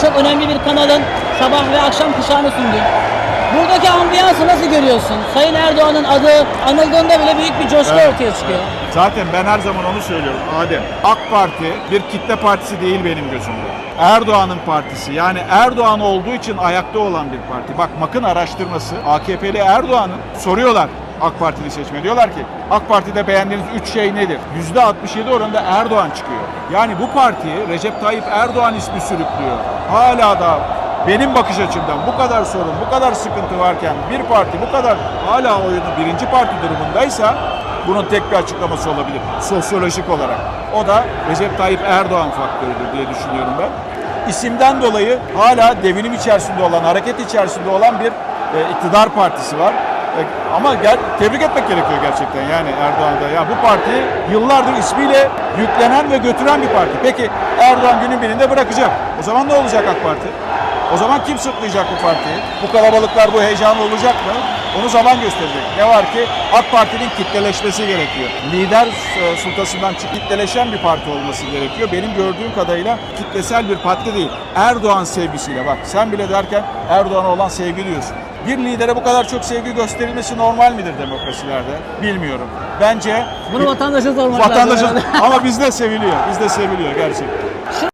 Çok önemli bir kanalın sabah ve akşam kuşağını sundun. Buradaki ambiyansı nasıl görüyorsun? Sayın Erdoğan'ın adı anıldığında bile büyük bir coşku Evet, ortaya çıkıyor. Zaten ben her zaman onu söylüyorum Adem. AK Parti bir kitle partisi değil benim gözümde. Erdoğan'ın partisi. Yani Erdoğan olduğu için ayakta olan bir parti. Bak MAK'ın araştırması AKP'li Erdoğan'ın soruyorlar AK Partili seçmeni. Diyorlar ki AK Parti'de beğendiğiniz 3 şey nedir? %67 oranında Erdoğan çıkıyor. Yani bu partiyi Recep Tayyip Erdoğan ismi sürüklüyor. Hala da benim bakış açımdan bu kadar sorun, bu kadar sıkıntı varken bir parti bu kadar hala oyunu birinci parti durumundaysa bunun tek bir açıklaması olabilir sosyolojik olarak. O da Recep Tayyip Erdoğan faktörüdür diye düşünüyorum ben. İsimden dolayı hala devinim içerisinde olan, hareket içerisinde olan bir e, iktidar partisi var. E, ama gel, tebrik etmek gerekiyor gerçekten yani Erdoğan'da. Ya bu parti yıllardır ismiyle yüklenen ve götüren bir parti. Peki Erdoğan günün birinde bırakacak. O zaman ne olacak AK Parti? O zaman kim sırtlayacak bu partiyi? Bu kalabalıklar, bu heyecan olacak mı? Onu zaman gösterecek. Ne var ki AK Parti'nin kitleleşmesi gerekiyor. Lider e, sultasından çık kitleleşen bir parti olması gerekiyor. Benim gördüğüm kadarıyla kitlesel bir parti değil. Erdoğan sevgisiyle bak sen bile derken Erdoğan'a olan sevgi diyorsun. Bir lidere bu kadar çok sevgi gösterilmesi normal midir demokrasilerde? Bilmiyorum. Bence Bunu vatandaşa sormak lazım. vatandaşın ama bizde seviliyor. Bizde seviliyor gerçekten.